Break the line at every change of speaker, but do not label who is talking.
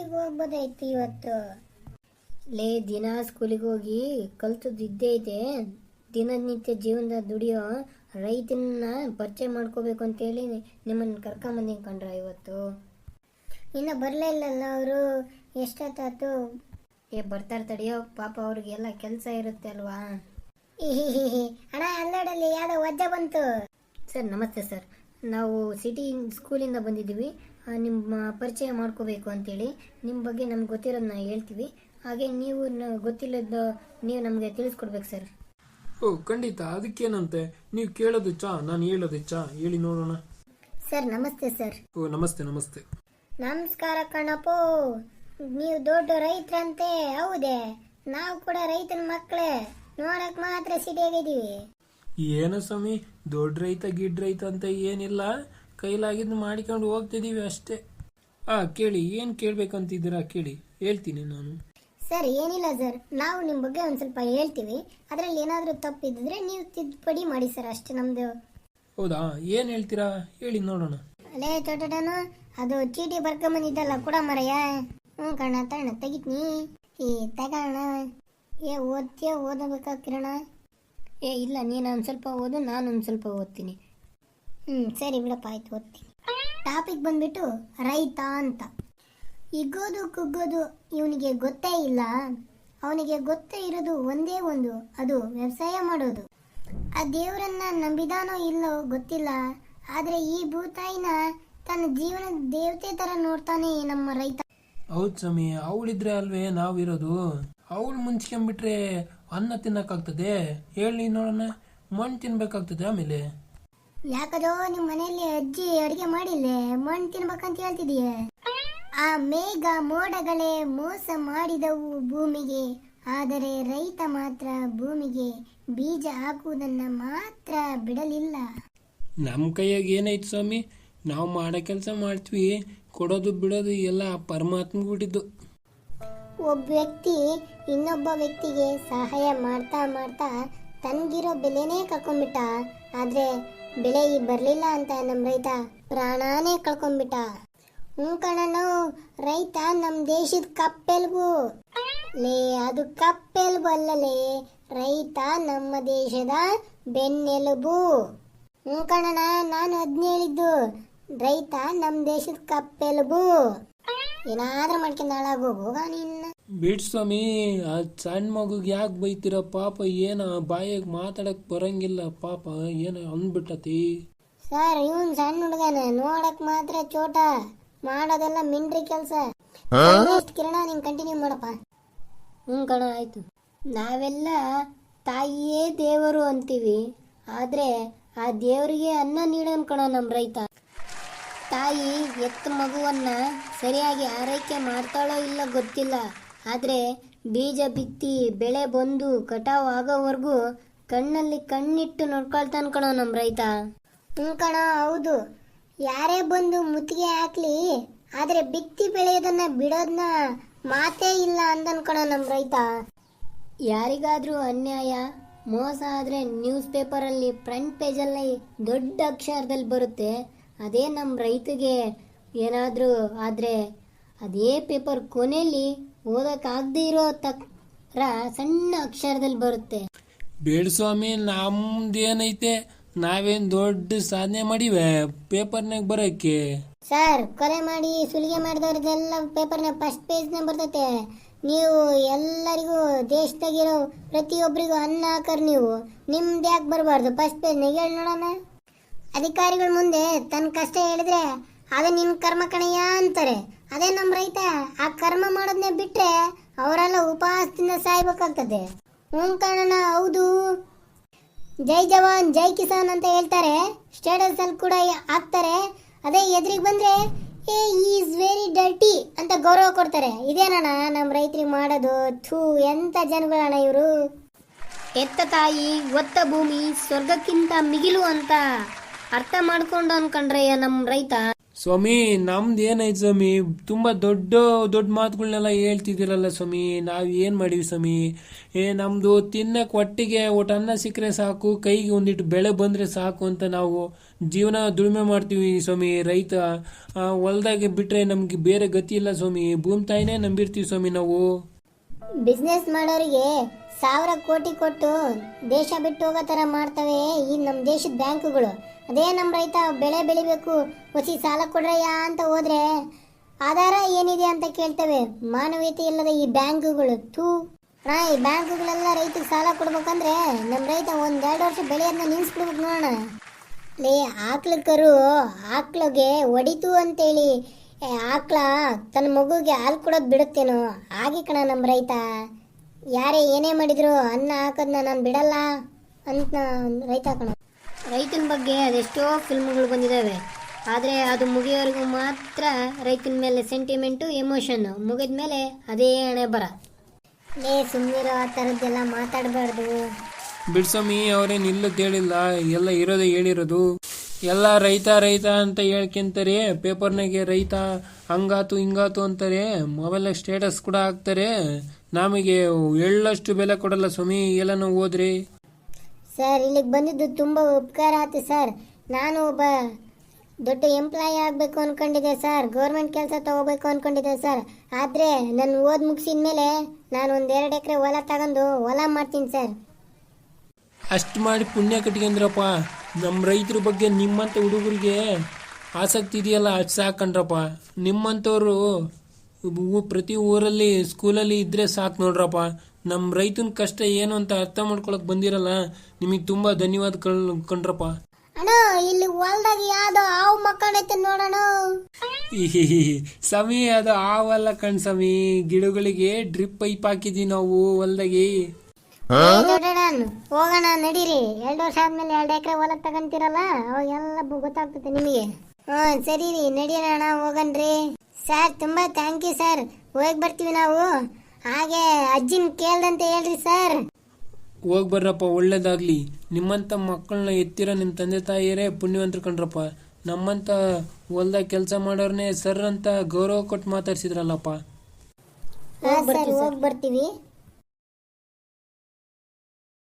ಓದೋದೈತಿ ಇವತ್ತು? ಲೇ ದಿನ ಸ್ಕೂಲಿಗೆ ಹೋಗಿ ಕಲ್ತದ್ದು ಇದ್ದೇ ಇದೆ. ದಿನನಿತ್ಯ ಜೀವನದ ದುಡಿಯೋ ರೈತನ ಪರಿಚಯ ಮಾಡ್ಕೋಬೇಕು ಅಂತೇಳಿ ನಿಮ್ಮನ್ನು ಕರ್ಕೊಂಬಂದಿನಿ ಕಂಡ್ರ ಇವತ್ತು. ಇನ್ನು ಬರಲೇ ಇಲ್ಲಲ್ಲ ಅವರು? ಎಷ್ಟೊತ್ತಾಯ್ತು? ಏ ಬರ್ತಾರೆ ತಡಿಯೋ ಪಾಪ ಅವ್ರಿಗೆಲ್ಲ ಕೆಲಸ ಇರುತ್ತೆ ಅಲ್ವಾ? ಅಣ್ಣ ಅಲ್ಲಾಡಲ್ಲಿ ಯಾವುದೋ ವಜ್ಜ ಬಂತು? ಸರ್ ನಮಸ್ತೆ ಸರ್. ನಾವು ಸಿಟಿ ಸ್ಕೂಲಿಂದ ಬಂದಿದ್ದೀವಿ. ನಿಮ್ಮ ಪರಿಚಯ ಮಾಡ್ಕೋಬೇಕು ಅಂತೇಳಿ ನಿಮ್ಮ ಬಗ್ಗೆ ನಮ್ಗೆ ಗೊತ್ತಿರೋದನ್ನ ಹೇಳ್ತೀವಿ. ಹಾಗೆ ನೀವು ಗೊತ್ತಿಲ್ಲದ ನೀವು ನಮಗೆ ತಿಳಿಸ್ಕೊಡ್ಬೇಕು ಸರ್.
ಓ ಖಂಡಿತ. ಅದಕ್ಕೇನಂತೆ? ನೀವು ಕೇಳೋದು ಚಾ ನಾನು ಹೇಳೋದು ಚಾ. ಹೇಳಿ ನೋಡೋಣ.
ಸರ್ ನಮಸ್ತೆ ಸರ್.
ಓ ನಮಸ್ತೆ ನಮಸ್ತೆ.
ನಮಸ್ಕಾರ ಕಣಪ್ಪೋ. ನೀವು ದೊಡ್ಡ ರೈತರಂತೆ ಹೌದೇ? ನಾವು ಕೂಡ ರೈತನ ಮಕ್ಕಳೇ. ನೋಡಕ್ ಮಾತ್ರ ಸಿಟಿಯಾಗಿದ್ದೀವಿ
ಏನು ಸ್ವಾಮಿ? ದೊಡ್ಡ ರೈತ ಗಿಡ್ ರೈತ ಅಂತ ಏನಿಲ್ಲ. ಕೈಲಾಗಿದ್ದು ಮಾಡಿಕೊಂಡು ಹೋಗ್ತಿದ್ದೀವಿ ಅಷ್ಟೇ. ಆ ಕೇಳಿ ಏನು ಕೇಳ್ಬೇಕಂತಿದ್ದೀರಾ ಕೇಳಿ ಹೇಳ್ತೀನಿ ನಾನು.
ಸರ್ ಏನಿಲ್ಲ ಸರ್ ನಾವು ನಿಮ್ಮ ಬಗ್ಗೆ ಒಂದು ಸ್ವಲ್ಪ ಹೇಳ್ತೀವಿ. ಅದರಲ್ಲಿ ಏನಾದರೂ ತಪ್ಪಿದ್ರೆ ನೀವು ತಿದ್ದುಪಡಿ ಮಾಡಿ ಸರ್ ಅಷ್ಟೇ ನಮ್ಮದು
ಹೌದಾ ಏನು ಹೇಳ್ತೀರಾ? ಹೇಳಿ ನೋಡೋಣ.
ಅಲೇ ಚೋಟನು ಅದು ಚೀಟಿ ಬರ್ಕೊಂಬಂದಿದ್ದಲ್ಲ ಕೂಡ ಮರಯ್ಯ ಹ್ಞೂ ಕಣ ತಣ್ಣ ತೆಗಿತೀನಿ. ಈ ತಗೋಣ. ಏ ಓದ್ತೀಯ ಓದಬೇಕಾ ಕಿರಣ? ಏ ಇಲ್ಲ ನೀನು ಒಂದು ಸ್ವಲ್ಪ ಓದು ನಾನು ಒಂದು ಸ್ವಲ್ಪ ಓದ್ತೀನಿ. ಹ್ಞೂ ಸರಿ ಬಿಡಪ್ಪ, ಆಯ್ತು, ಓದ್ತೀನಿ. ಟಾಪಿಕ್ ಬಂದ್ಬಿಟ್ಟು ರೈತ ಅಂತ. ಇಗ್ಗೋದು ಕುಗ್ಗೋದು ಇವನಿಗೆ ಗೊತ್ತೇ ಇಲ್ಲ. ಅವನಿಗೆ ಗೊತ್ತೇ ಇರೋದು ಒಂದೇ ಒಂದು, ಅದು ವ್ಯವಸಾಯ ಮಾಡೋದು. ಆ ದೇವರನ್ನ ನಂಬಿದಾನೋ ಇಲ್ಲೋ ಗೊತ್ತಿಲ್ಲ. ಆದ್ರೆ ಈ ಭೂತಾಯಿನ ತನ್ನ ಜೀವನದ ದೇವತೆ ತರ ನೋಡ್ತಾನೆ ನಮ್ಮ ರೈತ.
ಹೌದು ಸ್ವಾಮಿ, ಅವಳಿದ್ರೆ ಅಲ್ವೇ ನಾವಿರೋದು ಅವಳು ಮುಂಚ್ಕೊಂಡ್ಬಿಟ್ರೆ ಅನ್ನ ತಿನ್ನಕ್ಕಾಗ್ತದೆ? ಹೇಳಿ ನೋಡೋಣ ಮಣ್ಣು ತಿನ್ಬೇಕಾಗ್ತದೆ ಆಮೇಲೆ?
ಯಾಕದೋ ನಿಮ್ ಮನೆಯಲ್ಲಿ ಅಜ್ಜಿ ಅಡಿಗೆ ಮಾಡಿಲ್ಲೆ ಮಣ್ಣು ತಿನ್ಬೇಕಂತ ಹೇಳ್ತಿದೀಯ? ಆ ಮೇಘ ಮೋಡಗಳೇ ಮೋಸ ಮಾಡಿದವು ಭೂಮಿಗೆ ಆದರೆ ರೈತ ಮಾತ್ರ ಭೂಮಿಗೆ ಬೀಜ ಹಾಕುವುದನ್ನ ಮಾತ್ರ ಬಿಡಲಿಲ್ಲ.
ನಮ್ಮ ಕೈಯಾಗ ಏನಾಯ್ತು ಸ್ವಾಮಿ? ನಾವು ಮಾಡೋ ಕೆಲಸ ಮಾಡ್ತೀವಿ ಕೊಡೋದು ಬಿಡೋದು ಎಲ್ಲ ಪರಮಾತ್ಮ ಬಿಟ್ಟಿದ್ದು.
ಒಬ್ಬ ವ್ಯಕ್ತಿ ಇನ್ನೊಬ್ಬ ವ್ಯಕ್ತಿಗೆ ಸಹಾಯ ಮಾಡ್ತಾ ಮಾಡ್ತಾ ತನ್ಗಿರೋ ಬೆಲೆನೇ ಕಕೊಂಡ್ಬಿಟ್ಟ ಆದ್ರೆ ಬೆಲೆ ಬರಲಿಲ್ಲ ಅಂತ ನಮ್ಮ ರೈತ ಪ್ರಾಣಾನೇ ಕಳ್ಕೊಂಡ್ಬಿಟ್ಟ. ಹ್ಞೂ ಕಣನು ರೈತ ನಮ್ಮ ದೇಶದ ಕಪ್ಪೆಲ್ಬು ಲೇ, ಅದು ಕಪ್ಪೆಲ್ಬು ಅಲ್ಲಲೇ, ರೈತ ನಮ್ಮ ದೇಶದ ಬೆನ್ನೆಲುಬು. ಹ್ಞೂ ಕಣನ ನಾನು ಅದ್ನ ಹೇಳಿದ್ದು, ರೈತ ನಮ್ಮ ದೇಶದ ಕಪ್ಪೆಲುಬು. ಏನಾದ್ರೂ ಮಾಡ್ಕೊಂಡು ಹೋಗ ನಿನ್ನ
ಬಿಡ್ ಸ್ವಾಮಿ ಆ ಸಣ್ಣ ಮಗುಗ್ ಯಾಕೆ ಬೈತೀರ? ಪಾಪ ಏನ ಬಾಯಿಗೆ ಮಾತಾಡಕ್ ಬರಂಗಿಲ್ಲ. ಪಾಪ ಏನ ಅಂದ್ಬಿಟ್ಟತಿ?
ಸರ್ ಇವನ್ ಸಣ್ಣ ಹುಡುಗನ. ನೋಡಕ್ ಮಾತ್ರ ಚೋಟ. ಮಾಡೋದೆಲ್ಲ ಮಿಂಡ್ರಿ ಕೆಲಸ. ಕಿರಣ ನೀನ್ ಕಂಟಿನ್ಯೂ ಮಾಡಪ್ಪ. ಹ್ಮ್ ಕಣ ಆಯ್ತು. ನಾವೆಲ್ಲ ತಾಯಿಯೇ ದೇವರು ಅಂತೀವಿ. ಆದ್ರೆ ಆ ದೇವರಿಗೆ ಅನ್ನ ನೀಡನ್ ಕಣ ನಮ್ಮ ರೈತ. ತಾಯಿ ಎತ್ತ ಮಗುವನ್ನ ಸರಿಯಾಗಿ ಆರೈಕೆ ಮಾಡ್ತಾಳೋ ಇಲ್ಲ ಗೊತ್ತಿಲ್ಲ. ಆದ್ರೆ ಬೀಜ ಬಿತ್ತಿ ಬೆಳೆ ಬಂದು ಕಟಾವು ಆಗೋವರೆಗೂ ಕಣ್ಣಲ್ಲಿ ಕಣ್ಣಿಟ್ಟು ನೋಡ್ಕೊಳ್ತಾನ ಕಣೋ ನಮ್ಮ ರೈತ. ಹ್ಞೂ ಕಣ ಹೌದು. ಯಾರೇ ಬಂದು ಮುತ್ತಿಗೆ ಹಾಕ್ಲಿ ಆದ್ರೆ ಬಿತ್ತಿ ಬೆಳೆಯೋದನ್ನ ಬಿಡೋದನ್ನ ಮಾತೇ ಇಲ್ಲ ಅಂದನ್ ನಮ್ ನಮ್ಮ ರೈತ. ಯಾರಿಗಾದ್ರೂ ಅನ್ಯಾಯ ಮೋಸ ಆದ್ರೆ ನ್ಯೂಸ್ ಪೇಪರಲ್ಲಿ ಫ್ರಂಟ್ ಪೇಜಲ್ಲಿ ದೊಡ್ಡ ಅಕ್ಷರದಲ್ಲಿ ಬರುತ್ತೆ. ಅದೇ ನಮ್ಮ ರೈತಗೆ ಏನಾದರೂ ಆದರೆ ಅದೇ ಪೇಪರ್ ಕೊನೆಯಲ್ಲಿ ಓದೋಕ್ಕಾಗದೇ ಇರೋ ತಕ್ರ ಸಣ್ಣ ಅಕ್ಷರದಲ್ಲಿ ಬರುತ್ತೆ.
ಬೇಡ ಸ್ವಾಮಿ ನಮ್ದೇನೈತೆ? ನಾವೇನ್ ದೊಡ್ಡ ಸಾಧನೆ ಮಾಡಿವೆ ಪೇಪರ್ನಾಗ ಬರೋಕ್ಕೆ
ಸರ್ ಕೊಲೆ ಮಾಡಿ ಸುಲಿಗೆ ಮಾಡಿದವ್ರದ್ದೆಲ್ಲ ಪೇಪರ್ನ ಫಸ್ಟ್ ಪೇಜ್ನ ಬರ್ತೈತೆ. ನೀವು ಎಲ್ಲರಿಗೂ ದೇಶದಾಗಿರೋ ಪ್ರತಿಯೊಬ್ಬರಿಗೂ ಅನ್ನ ಹಾಕರ್ ನೀವು. ನಿಮ್ದು ಯಾಕೆ ಬರಬಾರ್ದು? ಫಸ್ಟ್ ಪೇಜ್ನಾಗ ಹೇಳಿ ನೋಡೋಣ. ಅಧಿಕಾರಿಗಳ ಮುಂದೆ ತನ್ನ ಕಷ್ಟ ಹೇಳಿದ್ರೆ ಅದು ನಿನ್ನ ಕರ್ಮ ಕಣಯ್ಯ ಅಂತಾರೆ. ಅದೇ ನಮ್ಮ ರೈತ, ಆ ಕರ್ಮ ಮಾಡೋದನ್ನೇ ಬಿಟ್ಟರೆ ಅವರೆಲ್ಲ ಉಪವಾಸದಿಂದ ಸಾಯ್ಬೇಕಾಗ್ತದೆ. ಹ್ಞೂ ಕಣಣ್ಣ ಹೌದು. ಜೈ ಜವಾನ್, ಜೈ ಕಿಸಾನ್ ಅಂತ ಹೇಳ್ತಾರೆ. ಸ್ಟೇಟಸ್ ಅಲ್ಲಿ ಕೂಡ ಹಾಕ್ತಾರೆ. ಅದೇ ಎದುರಿಗೆ ಬಂದರೆ, ಏ ಈಸ್ ವೆರಿ ಡರ್ಟಿ ಅಂತ ಗೌರವ ಕೊಡ್ತಾರೆ. ಇದೇನಣ್ಣ ನಮ್ಮ ರೈತರಿಗೆ ಮಾಡೋದು? ಥೂ ಎಂಥ ಜನಗಳಣ್ಣ ಇವರು? ಎತ್ತ ತಾಯಿ, ಒತ್ತ ಭೂಮಿ, ಸ್ವರ್ಗಕ್ಕಿಂತ ಮಿಗಿಲು ಅಂತ. ಅರ್ಥ ಮಾಡ್ಕೊಂಡು ಅನ್ಕೊಂಡ್ರೆ ನಮ್ಮ ರೈತ?
ಸ್ವಾಮಿ, ನಮ್ದು ಏನಾಯ್ತು ಸ್ವಾಮಿ? ತುಂಬಾ ದೊಡ್ಡ ದೊಡ್ಡ ಮಾತುಗಳನ್ನೆಲ್ಲ ಹೇಳ್ತಿದ್ದೀರಲ್ಲ ಸ್ವಾಮಿ. ನಾವ್ ಏನ್ ಮಾಡಿವಿ ಸ್ವಾಮಿ? ಏ, ನಮ್ದು ತಿನ್ನಕ್ ಒಟ್ಟಿಗೆ ಒಟ್ಟು ಅನ್ನ ಸಿಕ್ಕರೆ ಸಾಕು, ಕೈಗೆ ಒಂದಿಟ್ಟು ಬೆಳೆ ಬಂದ್ರೆ ಸಾಕು ಅಂತ ನಾವು ಜೀವನ ದುಡಿಮೆ ಮಾಡ್ತೀವಿ ಸ್ವಾಮಿ ರೈತ. ಹೊಲ್ದಾಗೆ ಬಿಟ್ರೆ ನಮ್ಗೆ ಬೇರೆ ಗತಿ ಇಲ್ಲ ಸ್ವಾಮಿ. ಭೂಮಿ ತಾಯಿನೇ ನಂಬಿರ್ತೀವಿ ಸ್ವಾಮಿ ನಾವು.
ಬಿಸ್ನೆಸ್ ಮಾಡೋರಿಗೆ ಸಾವಿರ ಕೋಟಿ ಕೊಟ್ಟು ದೇಶ ಬಿಟ್ಟು ಹೋಗೋ ಥರ ಮಾಡ್ತವೆ ಈ ನಮ್ಮ ದೇಶದ ಬ್ಯಾಂಕುಗಳು. ಅದೇ ನಮ್ಮ ರೈತ ಬೆಳೆ ಬೆಳಿಬೇಕು, ಹೊಸಿ ಸಾಲ ಕೊಡ್ರಯ್ಯ ಅಂತ ಹೋದ್ರೆ ಆಧಾರ ಏನಿದೆ ಅಂತ ಕೇಳ್ತವೆ. ಮಾನವೀಯತೆ ಇಲ್ಲದ ಈ ಬ್ಯಾಂಕುಗಳು, ಥೂ. ಅಣ್ಣ ಈ ಬ್ಯಾಂಕುಗಳೆಲ್ಲ ರೈತಗೆ ಸಾಲ ಕೊಡ್ಬೇಕಂದ್ರೆ ನಮ್ಮ ರೈತ ಒಂದೆರಡು ಎರಡು ವರ್ಷ ಬೆಳೆಯೋದನ್ನ ನಿಲ್ಸ್ಬಿಡ್ಬೇಕು ನೋಡೋಣ. ಲೇ ಆಕ್ಳ ಕರು ಆಕ್ಳಿಗೆ ಹೊಡಿತು ಅಂತೇಳಿ ಏ, ಆಕ್ಳ ತನ್ನ ಮಗುಗೆ ಹಾಲು ಕೊಡೋದು ಬಿಡುತ್ತೇನೋ? ಆಗಿ ಕಣ ನಮ್ಮ ರೈತ. ಯಾರೇ ಏನೇ ಮಾಡಿದ್ರು ಅನ್ನ ಹಾಕೋದನ್ನ ನಾನು ಬಿಡಲ್ಲ ಅಂತ ರೈತ ಕಣ. ರೈತನ ಬಗ್ಗೆ ಅದೆಷ್ಟೋ ಫಿಲ್ಮ್ಗಳು ಬಂದಿದ್ದಾವೆ ಆದರೆ ಅದು ಮುಗಿಯೋವರೆಗೂ ಮಾತ್ರ ರೈತನ ಮೇಲೆ ಸೆಂಟಿಮೆಂಟು ಎಮೋಷನ್ನು ಮುಗಿದ ಮೇಲೆ ಅದೇ ಹಣೆ ಬರ. ಲೇ ಸುಮ್ಮನಿರೋ ಆ ಥರದ್ದೆಲ್ಲ ಮಾತಾಡಬಾರ್ದು.
ಬಿಡ್ಸಮಿ ಅವರೇ ಇಲ್ಲದ್ ಹೇಳಿಲ್ಲ ಎಲ್ಲ ಇರೋದೇ ಹೇಳಿರೋದು. ಎಲ್ಲ ರೈತ ರೈತ ಅಂತ ಹೇಳ್ಕೊಂತಾರೆ. ಪೇಪರ್ನಾಗೆ ರೈತ ಹಂಗಾತು ಹಿಂಗಾತು ಅಂತಾರೆ. ಮೊಬೈಲ್ ಸ್ಟೇಟಸ್ ಕೂಡ ಹಾಕ್ತಾರೆ. ನಮಗೆ ಎಳ್ಳಷ್ಟು ಬೆಲೆ ಕೊಡಲ್ಲ ಸ್ವಾಮಿ ಎಲ್ಲನೂ ಹೋದ್ರಿ.
ಸರ್ ಇಲ್ಲಿಗೆ ಬಂದಿದ್ದು ತುಂಬ ಉಪಕಾರ ಆಯ್ತು ಸರ್. ನಾನು ಒಬ್ಬ ದೊಡ್ಡ ಎಂಪ್ಲಾಯ್ ಆಗಬೇಕು ಅನ್ಕೊಂಡಿದ್ದೆ ಸರ್. ಗೌರ್ಮೆಂಟ್ ಕೆಲಸ ತಗೋಬೇಕು ಅನ್ಕೊಂಡಿದ್ದೆ ಸರ್. ಆದರೆ ನಾನು ಓದ್ ಮುಗಿಸಿದ ಮೇಲೆ ನಾನು ಒಂದು ಎರಡು ಎಕರೆ ಹೊಲ ತಗೊಂಡು ಹೊಲ ಮಾಡ್ತೀನಿ ಸರ್.
ಅಷ್ಟು ಮಾಡಿ ಪುಣ್ಯ ಕಟ್ಕೊಂಡ್ರಪ್ಪ. ನಮ್ಮ ರೈತರ ಬಗ್ಗೆ ನಿಮ್ಮಂಥ ಹುಡುಗರಿಗೆ ಆಸಕ್ತಿ ಇದೆಯಲ್ಲ ಅಷ್ಟು ಸಾಕಂಡ್ರಪ್ಪ ನಿಮ್ಮಂಥವ್ರು ಪ್ರತಿ ಊರಲ್ಲಿ ಸ್ಕೂಲಲ್ಲಿ ಇದ್ದರೆ ಸಾಕು ನೋಡ್ರಪ್ಪ. ನಮ್ಮ ರೈತನ ಕಷ್ಟ ಏನು ಅಂತ ಅರ್ಥ ಮಾಡ್ಕೊಳಕ್ ಬಂದಿರಲ್ಲ ನಿಮಗೆ ತುಂಬಾ ಧನ್ಯವಾದ ಕಣ್ರಪ್ಪ.
ಅಣ್ಣ ಇಲ್ಲಿ ಹೊಲ್ದಾಗ ಯಾವ್ದೋ ಹಾವು ಮಕ್ಕಳೈತೆ ನೋಡೋಣ
ಸಮಿ ಅದು ಹಾವಲ್ಲ ಕಣ್ ಸಮಿ. ಗಿಡಗಳಿಗೆ ಡ್ರಿಪ್ ಪೈಪ್ ಹಾಕಿದ್ದೀವಿ ನಾವು ಹೊಲ್ದಾಗಿ.
ದೊಡ್ಡಣ್ಣ ಹೋಗೋಣ ನಡೀರಿ. ಎರಡು ವರ್ಷ ಆದ್ಮೇಲೆ ಎರಡು ಎಕರೆ ಹೊಲ ತಗೊಂತೀರಲ್ಲ ಅವಾಗ ಎಲ್ಲ ಗೊತ್ತಾಗ್ತದೆ ನಿಮಗೆ. ಹಾ ಸರಿ ರೀ ನಡೀರಿ ಅಣ್ಣ ಹೋಗನ್ರಿ ಸರ್ ತುಂಬಾ ಥ್ಯಾಂಕ್ ಯು ಸರ್. ಹೋಗಿ ಬರ್ತೀವಿ ನಾವು. ಹಾಗೆ ಅಜ್ಜಿನ ಕೇಳ್ದಂತೆ ಹೇಳ್ರಿ ಸರ್.
ಹೋಗ್ ಬರ್ರಪ್ಪ ಒಳ್ಳೇದಾಗ್ಲಿ. ನಿಮ್ಮಂತ ಮಕ್ಕಳನ್ನ ಎತ್ತಿರೋ ನಿಮ್ಮ ತಂದೆ ತಾಯಿಯರೇ ಪುಣ್ಯವಂತರು ಕಂಡ್ರಪ್ಪ ನಮ್ಮಂತ ಹೊಲ್ದಾಗ ಕೆಲಸ ಮಾಡೋರ್ನೇ ಸರ್ ಅಂತ ಗೌರವ ಕೊಟ್ಟು ಮಾತಾಡ್ಸಿದ್ರಲ್ಲಪ್ಪ.
ಹೋಗಿ ಬರ್ತೀವಿ.